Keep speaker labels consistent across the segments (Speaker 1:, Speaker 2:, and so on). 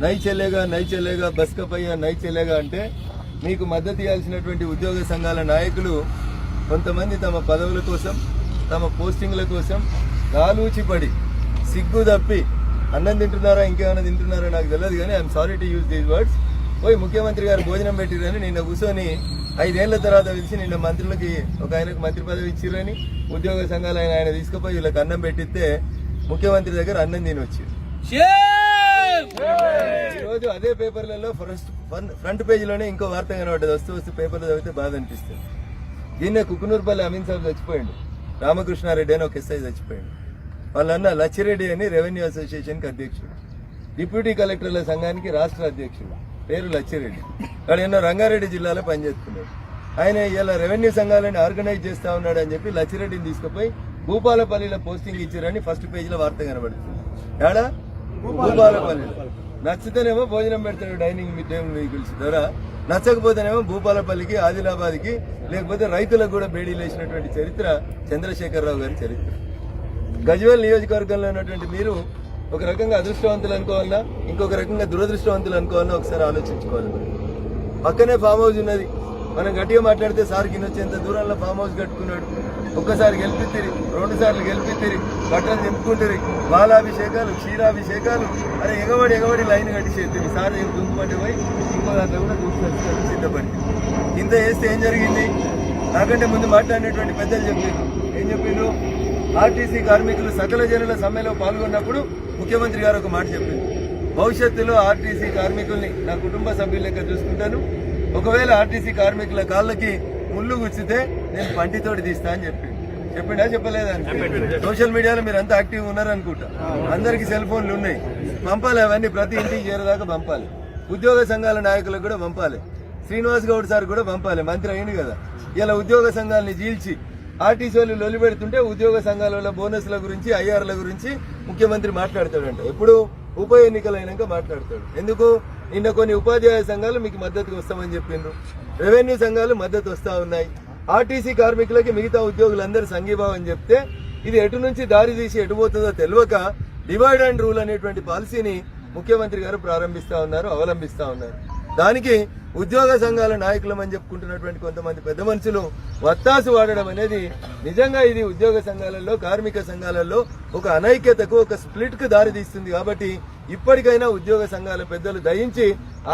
Speaker 1: నైచెల్లేగా నైచెల్లేగా బస్కపయ్య నైచెల్లేగా అంటే మీకు మద్దతు ఇవ్వాల్సినటువంటి ఉద్యోగ సంఘాల నాయకులు కొంతమంది తమ పదవుల కోసం తమ పోస్టింగ్ల కోసం గాలూచిపడి సిగ్గు తప్పి అన్నం తింటున్నారా ఇంకేమైనా తింటున్నారా నాకు తెలియదు కానీ I'm sorry to use these words పోయి ముఖ్యమంత్రి గారు భోజనం పెట్టిరని నిన్న కూర్చొని ఐదేళ్ళ తర్వాత పిలిచి నిన్న మంత్రులకి ఒక ఆయనకు మంత్రి పదవి ఇచ్చిరని ఉద్యోగ సంఘాలు ఆయన ఆయన తీసుకుపోయి వీళ్ళకి అన్నం పెట్టిస్తే ముఖ్యమంత్రి దగ్గర అన్నం తిని రోజు అదే పేపర్లలో ఫస్ట్ ఫ్రంట్ పేజీలోనే ఇంకో వార్త కనబడ్డది. వస్తూ వస్తూ పేపర్లో చదివితే బాధ అనిపిస్తుంది. దీన్నే కుకునూర్పల్లి అమీన్ సాబ్ చచ్చిపోయాడు. రామకృష్ణారెడ్డి అని ఒక ఎస్ఐ చచ్చిపోయిండు. వాళ్ళన్న లచ్చిరెడ్డి అని రెవెన్యూ అసోసియేషన్కి అధ్యక్షుడు. డిప్యూటీ కలెక్టర్ల సంఘానికి రాష్ట్ర అధ్యక్షుడు. పేరు లచ్చిరెడ్డి. వాడు ఎన్నో రంగారెడ్డి జిల్లాలో పనిచేస్తున్నాడు. ఆయన ఇలా రెవెన్యూ సంఘాలను ఆర్గనైజ్ చేస్తా ఉన్నాడు అని చెప్పి లచ్చిరెడ్డిని తీసుకుపోయి భూపాలపల్లిలో పోస్టింగ్ ఇచ్చారని ఫస్ట్ పేజీలో వార్త కనబడుతుంది. ఏడా భూపాలపల్లిలో. నచ్చితేనేమో భోజనం పెడతాడు డైనింగ్ మిడ్ టైమ్ వెహికల్స్ ద్వారా నచ్చకపోతేనేమో భూపాలపల్లికి ఆదిలాబాద్కి లేకపోతే రైతులకు కూడా బేడీలు వేసినటువంటి చరిత్ర చంద్రశేఖరరావు గారి చరిత్ర. గజ్వేల్ నియోజకవర్గంలో ఉన్నటువంటి మీరు ఒక రకంగా అదృష్టవంతులు అనుకోవాలన్నా ఇంకొక రకంగా దురదృష్టవంతులు అనుకోవాలన్నా ఒకసారి ఆలోచించుకోవాలి పక్కనే ఫామ్ హౌస్ ఉన్నది. మనం గట్టిగా మాట్లాడితే సార్ కింద వచ్చేంత దూరంలో ఫామ్ హౌస్ కట్టుకున్నాడు. ఒక్కసారి గెలిపిత్తిరి రెండు సార్లు గెలిపిత్తిరి బట్టలు చెప్పుకుంటారు బాలాభిషేకాలు క్షీరాభిషేకాలు. అరే ఎగబడి ఎగబడి లైన్ కట్టిసేస్తుంది సార్ ఏం దుంకుమంటే పోయి ఇంకో దాంట్లో కూడా దుంకుతారు సిద్ధపడి. ఇంత వేస్తే ఏం జరిగింది? నాకంటే ముందు మాట్లాడినటువంటి పెద్దలు చెప్పిండ్రు ఏం చెప్పిండ్రు ఆర్టీసీ కార్మికులు సకల జనుల సమ్మెలో పాల్గొన్నప్పుడు ముఖ్యమంత్రి గారు ఒక మాట చెప్పింది భవిష్యత్తులో ఆర్టీసీ కార్మికుల్ని నా కుటుంబ సభ్యుల లెక్క చూసుకుంటాను. ఒకవేళ ఆర్టీసీ కార్మికుల కాళ్ళకి ముళ్ళు గుచ్చితే నేను పంటితోటి తీస్తా అని చెప్పిండు. చెప్పిండా చెప్పలేదా సోషల్ మీడియాలో మీరు అంతా యాక్టివ్ ఉన్నారనుకుంటా. అందరికి సెల్ ఫోన్లు ఉన్నాయి. పంపాలి అవన్నీ ప్రతి ఇంటికి చేరేదాకా పంపాలి. ఉద్యోగ సంఘాల నాయకులకు కూడా పంపాలి. శ్రీనివాస్ గౌడ్ సార్ కూడా పంపాలి. మంత్రి అయింది కదా. ఇలా ఉద్యోగ సంఘాలని చీల్చి ఆర్టీసీ వాళ్ళు లొలి పెడుతుంటే ఉద్యోగ సంఘాల బోనస్ల గురించి ఐఆర్ల గురించి ముఖ్యమంత్రి మాట్లాడతాడంట. ఎప్పుడు? ఉప ఎన్నికలైనాక మాట్లాడతాడు. ఎందుకు? నిన్న కొన్ని ఉపాధ్యాయ సంఘాలు మీకు మద్దతుకు వస్తామని చెప్పిండ్రు. రెవెన్యూ సంఘాలు మద్దతు వస్తా ఉన్నాయి. ఆర్టీసీ కార్మికులకి మిగతా ఉద్యోగులందరూ సంఘీభావం చెప్తే ఇది ఎటు నుంచి దారి తీసి ఎటు పోతుందో తెలియక డివైడ్ అండ్ రూల్ అనేటువంటి పాలసీని ముఖ్యమంత్రి గారు ప్రారంభిస్తా ఉన్నారు అవలంబిస్తా ఉన్నారు. దానికి ఉద్యోగ సంఘాల నాయకులమని చెప్పుకుంటున్నటువంటి కొంతమంది పెద్ద మనుషులు వత్తాసు వాడడం అనేది నిజంగా ఇది ఉద్యోగ సంఘాలలో కార్మిక సంఘాలలో ఒక అనైక్యతకు ఒక స్ప్లిట్కు దారి తీస్తుంది కాబట్టి ఇప్పటికైనా ఉద్యోగ సంఘాల పెద్దలు దయించి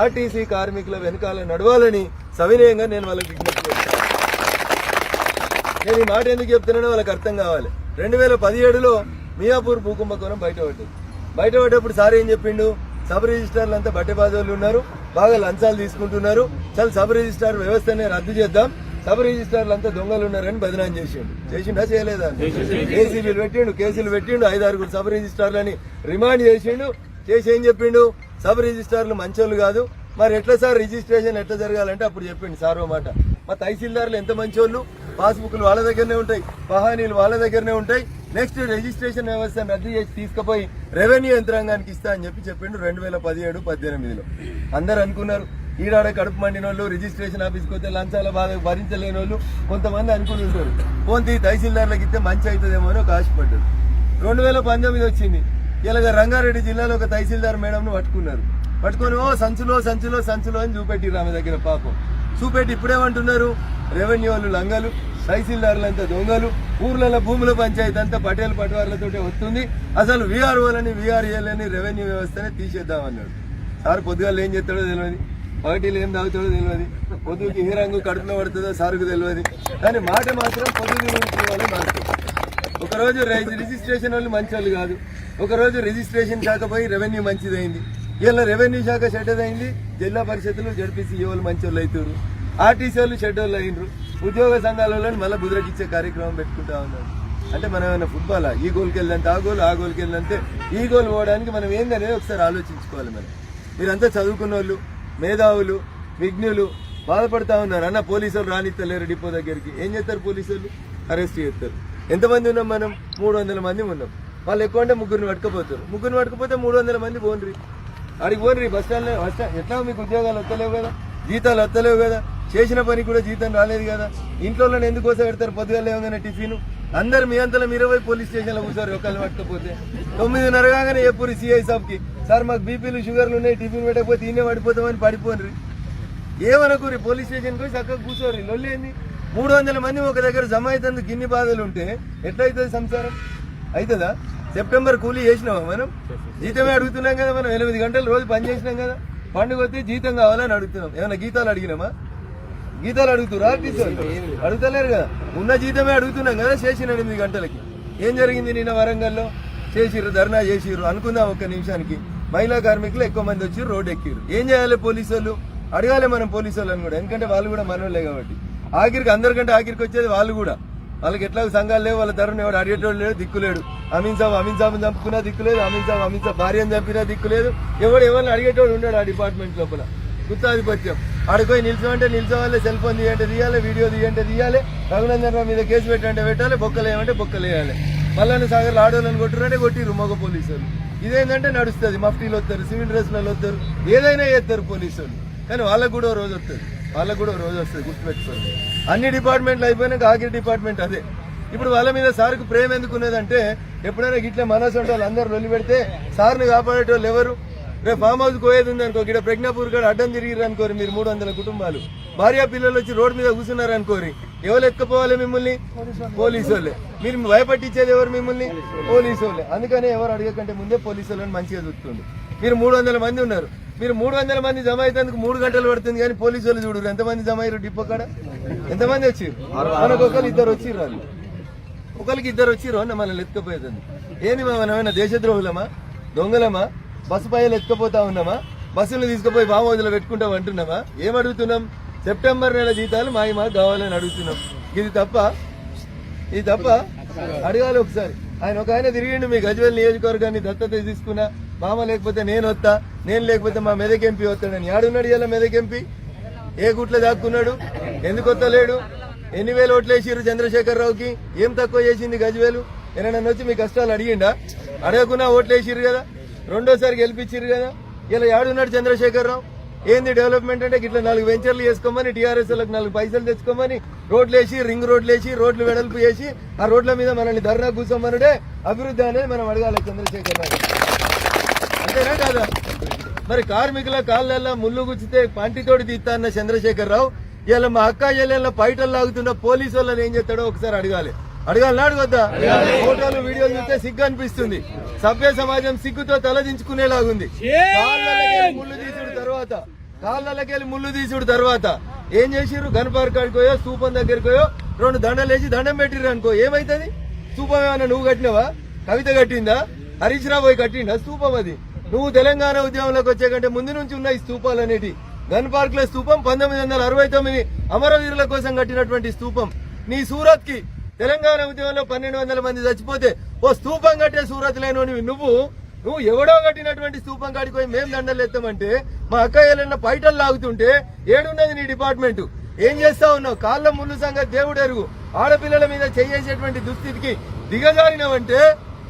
Speaker 1: ఆర్టీసీ కార్మికుల వెనకాల నడవాలని సవినయంగా నేను వాళ్ళకి విజ్ఞప్తి నేను ఈ మాట ఎందుకు చెప్తున్నానో వాళ్ళకి అర్థం కావాలి. రెండు వేల పదిహేడులో మియాపూర్ భూకుంభకోణం బయటపడ్డది. బయటపడ్డప్పుడు సార్ ఏం చెప్పిండు? సబ్ రిజిస్ట్రార్లు అంతా బట్టెబాదోళ్ళు ఉన్నారు బాగా లంచాలు తీసుకుంటున్నారు. చాలా సబ్ రిజిస్ట్రార్ వ్యవస్థనే రద్దు చేద్దాం. సబ్ రిజిస్ట్రార్లు అంతా దొంగలు ఉన్నారని బదనాం చేసిండు. చేసిండా చేయలేదా? ఏసీబీలు పెట్టిండు కేసులు పెట్టిండు ఐదారుగురు సబ్ రిజిస్ట్రార్లని రిమాండ్ చేసిండు. చేసి ఏం చెప్పిండు? సబ్ రిజిస్ట్రార్లు మంచోళ్ళు కాదు. మరి ఎట్లా సార్ రిజిస్ట్రేషన్ ఎట్లా జరగాలంటే అప్పుడు చెప్పిండు సార్ ఓ మాట. మా తహసీల్దార్లు ఎంత మంచోళ్ళు? పాస్బుక్లు వాళ్ళ దగ్గరనే ఉంటాయి. పహానీలు వాళ్ళ దగ్గరనే ఉంటాయి. నెక్స్ట్ రిజిస్ట్రేషన్ వ్యవస్థను రద్దు చేసి తీసుకుపోయి రెవెన్యూ యంత్రాంగానికి ఇస్తా అని చెప్పి చెప్పిండు రెండు వేల పదిహేడు పద్దెనిమిదిలో. అందరు అనుకున్నారు. ఈడాడ కడుపు మండిన వాళ్ళు రిజిస్ట్రేషన్ ఆఫీస్కి వస్తే లంచాల బాధ భరించలేని వాళ్ళు కొంతమంది అనుకుని ఉంటారు. పోతే తహసీల్దార్లకు ఇస్తే మంచి అవుతుందేమో అని ఒక ఆశపడ్డారు. రెండు వేల పంతొమ్మిది వచ్చింది. ఇలాగ రంగారెడ్డి జిల్లాలో ఒక తహసీల్దార్ మేడంను పట్టుకున్నారు. పట్టుకొని ఓ సంచులో సంచులో సంచులో అని చూపెట్టిరు ఆమె దగ్గర పాపం. చూపెట్టి ఇప్పుడేమంటున్నారు రెవెన్యూ వాళ్ళు లంగలు తహసీల్దారులంతా దొంగలు ఊర్లలో భూముల పంచాయతీ అంతా పటేల్ పటవార్లతోటే వస్తుంది. అసలు వీఆర్ఓలని వీఆర్ఏలని రెవెన్యూ వ్యవస్థనే తీసేద్దామన్నాడు. సార్ పొద్దుగాలు ఏం చేస్తాడో తెలియదు పగటిలు ఏం తాగుతాడో తెలియదు పొద్దుకి ఏ రంగు కడుపులో పడుతుందో సార్కు తెలియదు కానీ మాట మాత్రం పొద్దుగు వాళ్ళే మారుతుంది ఒకరోజు రిజిస్ట్రేషన్ వాళ్ళు మంచి వాళ్ళు కాదు. ఒకరోజు రిజిస్ట్రేషన్ శాఖ పోయి రెవెన్యూ మంచిదైంది. ఇలా రెవెన్యూ శాఖ చెడ్డదైంది. జిల్లా పరిషత్తులు జడ్పీసీ వాళ్ళు మంచి వాళ్ళు అవుతారు ఆర్టీసీ వాళ్ళు షెడ్యూల్ అయినరు. ఉద్యోగ సంఘాల వాళ్ళని మళ్ళీ బుద్రకిచ్చే కార్యక్రమం పెట్టుకుంటా ఉన్నారు. అంటే మనం ఏమైనా ఫుట్బాల్ ఈ గోల్కి వెళ్ళంటే ఆ గోల్ ఆ గోల్కి వెళ్ళంటే ఈ గోల్ పోవడానికి మనం ఏందనేది ఒకసారి ఆలోచించుకోవాలి మనం. మీరంతా చదువుకున్న వాళ్ళు మేధావులు విఘ్నులు బాధపడతా ఉన్నారు. అన్న పోలీసులు రానిత్తలేరు డిపో దగ్గరికి. ఏం చేస్తారు పోలీసులు? అరెస్ట్ చేస్తారు. ఎంతమంది ఉన్నాం మనం? మూడు వందల మంది ఉన్నాం. వాళ్ళు ఎక్కువ అంటే ముగ్గురిని పట్టుకపోతారు. ముగ్గురిని పట్టుకపోతే మూడు వందల మంది పోన్రి ఆడికి పోన్రి బస్ స్టాండ్లో బస్ స్టాండ్. ఎట్లా? మీకు ఉద్యోగాలు వస్తలేవు కదా? జీతాలు వస్తలేవు కదా? చేసిన పని కూడా జీతం రాలేదు కదా? ఇంట్లో ఎందుకు కోసం పెడతారు? పొద్దుగా లేవగానే టిఫిన్. అందరు మీ అంతలో మీరు పోయి పోలీస్ స్టేషన్లో కూర్చోరు ఒకళ్ళు పట్టకపోతే. తొమ్మిదిన్నర కాగానే ఎప్పుడు సిఐ సాబ్కి సార్ మాకు బీపీలు షుగర్లు ఉన్నాయి టిఫిన్ పెట్టకపోతే ఈయనే పడిపోతామని పడిపోన్రి ఏమనుకోరి పోలీస్ స్టేషన్కి పోయి చక్కగా కూర్చోరు లొల్లేంది? మూడు వందల మంది ఒక దగ్గర జమ అవుతుంది గిన్ని బాధలు ఉంటే ఎట్లయితుంది సంసారం? అవుతుందా సెప్టెంబర్ కూలీ చేసినావా మనం? జీతమే అడుగుతున్నాం కదా మనం ఎనిమిది గంటలు రోజు పని చేసినాం కదా. పండుగ వస్తే జీతం కావాలని అడుగుతున్నాం. ఏమైనా గీతాలు అడిగినామా? గీతాలు అడుగుతున్నారు అడుగుతలేరు కదా. ఉన్న జీతమే అడుగుతున్నాం కదా చేసిన ఎనిమిది గంటలకి. ఏం జరిగింది నిన్న వరంగల్లో? చేసిర్రు ధర్నా చేసిర్రు. అనుకుందాం ఒక్క నిమిషానికి. మహిళా కార్మికులు ఎక్కువ మంది వచ్చి రోడ్ ఎక్కిర్రు. ఏం చేయాలి పోలీసు వాళ్ళు అడగాలి మనం పోలీసు వాళ్ళని కూడా. ఎందుకంటే వాళ్ళు కూడా మనోళ్ళే కాబట్టి. ఆఖరికి అందరికంటే ఆఖరికి వచ్చేది వాళ్ళు కూడా. వాళ్ళకి ఎట్లా సంఘాలు లేవు వాళ్ళ తరుణ్ ఎవడు అడిగేటోడు లేడు దిక్కులేడు అమీన్ సాబ్ అమీన్ సాబ్ చంపుకున్నా దిక్కులేదు అమీన్ సాబ్ అమీన్ సాబ్ భార్యను చంపినా దిక్కులేదు ఎవడు ఎవరిని అడిగేటోడు ఉన్నాడు ఆ డిపార్ట్మెంట్ లోపల. గుత్తాధిపత్యం. ఆడిపోయి నిల్చోమంటే నిల్చోవాలి సెల్ ఫోన్ తీయంటే తీయాలి వీడియో తీయంటే తీయాలి రఘునందన్ రావు మీద కేసు పెట్టంటే పెట్టాలి బొక్కలు వేయమంటే బొక్కలు వేయాలి. మల్లన్న సాగర్ ఆడోళ్ళని కొట్టురంటే కొట్టిర్రు మగ పోలీసులు ఇదేంటంటే నడుస్తుంది మఫ్టీలు వస్తారు సివిల్ డ్రెస్లలో వస్తారు ఏదైనా చేస్తారు పోలీసులు కానీ వాళ్ళకు కూడా రోజు వస్తుంది వాళ్ళకు కూడా రోజు వస్తుంది గుర్తుపెట్టుకోండి. అన్ని డిపార్ట్మెంట్లు అయిపోయినాక ఆఖరి డిపార్ట్మెంట్ అదే. ఇప్పుడు వాళ్ళ మీద సార్కు ప్రేమ ఎందుకు ఉన్నదంటే ఎప్పుడైనా గిట్ల మనసు ఉంటే అందరు లొల్లి పెడితే సార్ని కాపాడేటోళ్ళు ఎవరు? రేపు ఫామ్ హౌస్ పోయేది ఉంది అనుకో ఇక్కడ ప్రజ్ఞాపూర్ కాడ అడ్డం తిరిగిరు అనుకోరు మీరు మూడు వందల కుటుంబాలు. భార్య పిల్లలు వచ్చి రోడ్డు మీద కూర్చున్నారు అనుకోరు. ఎవరు ఎక్కపోవాలి మిమ్మల్ని? పోలీసు వాళ్ళే మీరు భయపట్టించేది ఎవరు మిమ్మల్ని? పోలీసు వాళ్ళే అందుకనే ఎవరు అడగకంటే ముందే పోలీసు వాళ్ళని మంచిగా చూస్తుంది మీరు మూడు వందల మంది ఉన్నారు. మీరు మూడు వందల మంది జమ అయితే మూడు గంటలు పడుతుంది కానీ పోలీసు వాళ్ళు చూడరు. ఎంతమంది జమ అయ్యారు డిపో కాడ? ఎంతమంది వచ్చారు మనకు ఒకరు ఇద్దరు వచ్చిర్రు వాళ్ళు. ఒకరికి ఇద్దరు వచ్చిర్రు అన్న మనల్ని ఎత్తుకపోయేది ఏంది మా మనమైనా దేశద్రోహులమా? దొంగలమా? బస్సు పైలు ఎత్తుకపోతా ఉన్నామా? బస్సులు తీసుకుపోయి ఫామ్ పెట్టుకుంటాం అంటున్నామా? ఏం అడుగుతున్నాం? సెప్టెంబర్ నెల జీతాలు మాయి మాకు కావాలని అడుగుతున్నాం. ఇది తప్ప ఇది తప్ప అడగాలి ఒకసారి. ఆయన ఒక ఆయన తిరిగిండు మీ గజ్వేల్ నియోజకవర్గాన్ని దత్తత తీసుకున్నా. మామ లేకపోతే నేను వస్తా నేను లేకపోతే మా మెదక్ ఎంపీ వస్తాడని ఆడున్నాడు ఇలా మెదక్ ఎంపీ? ఏ గుట్లో దాక్కున్నాడు? ఎందుకు వస్తలేడు? ఎన్ని వేలు ఓట్లు వేసిర్రు చంద్రశేఖర్ రావుకి ఏం తక్కువ చేసింది గజ్వేలు? ఎన్న వచ్చి మీ కష్టాలు అడిగిండా? అడగకుండా ఓట్లు వేసిర్రు కదా? రెండోసారి గెలిపించారు కదా? ఇలా ఆడున్నాడు చంద్రశేఖర్ రావు ఏంది డెవలప్మెంట్ అంటే ఇట్లా నాలుగు వెంచర్లు చేసుకోమని టీఆర్ఎస్ వాళ్ళకి నాలుగు పైసలు తెచ్చుకోమని రోడ్లు వేసి రింగ్ రోడ్లు వేసి రోడ్లు వెడల్పు చేసి ఆ రోడ్ల మీద మనల్ని ధర్నా కూర్చోమనుడే అభివృద్ధి అనేది మనం అడగాలి చంద్రశేఖర్ రావు అంతేనా కాదా? మరి కార్మికుల కాళ్ళల్లో ముళ్ళు గుచ్చితే పంటితోటి తీస్తా అన్న చంద్రశేఖర్ రావు ఇలా మా అక్క చెల్లెళ్ళ పైటలు లాగుతున్న పోలీసు వాళ్ళని ఏం చేస్తాడో ఒకసారి అడగాలి. అడగాలి అడగొద్దా? ఫోటోలు వీడియోలు చూస్తే సిగ్గు అనిపిస్తుంది. సభ్య సమాజం సిగ్గుతో తలదించుకునేలాగుంది. ముళ్ళు తీసుడు తర్వాత. కాళ్ళకెళ్ళి ముళ్ళు తీసుడు తర్వాత. ఏం చేసిర్రు? పోయో స్తూపం దగ్గరికి పోయో రెండు దండలు వేసి దండం పెట్టిర్రు అనుకో. ఏమైతుంది? స్తూపం ఏమన్నా నువ్వు కట్టినవా? కవిత కట్టిందా? హరీష్ రావు పోయి కట్టిండా? స్తూపం అది. నువ్వు తెలంగాణ ఉద్యమంలోకి వచ్చే కంటే ముందు నుంచి ఉన్న ఈ స్తూపాలు అనేటి. గన్ పార్క్లో స్తూపం పంతొమ్మిది వందల అరవై తొమ్మిది అమరవీరుల కోసం కట్టినటువంటి స్తూపం నీ సూరత్కి తెలంగాణ ఉద్యమంలో పన్నెండు వందల మంది చచ్చిపోతే ఓ స్తూపం కట్టే సూరత్ లేనోనివి. నువ్వు నువ్వు ఎవడో కట్టినటువంటి స్తూపం కాడికి పోయి మేం దండలు ఎత్తామంటే మా అక్క ఏళ్ళన్న పైటలు లాగుతుంటే ఏడున్నది నీ డిపార్ట్మెంట్. ఏం చేస్తా ఉన్నావు కాళ్ళ ముళ్ళు సంగతి దేవుడు ఎరుగు ఆడపిల్లల మీద చేసేటువంటి దుస్థితికి దిగజారినవంటే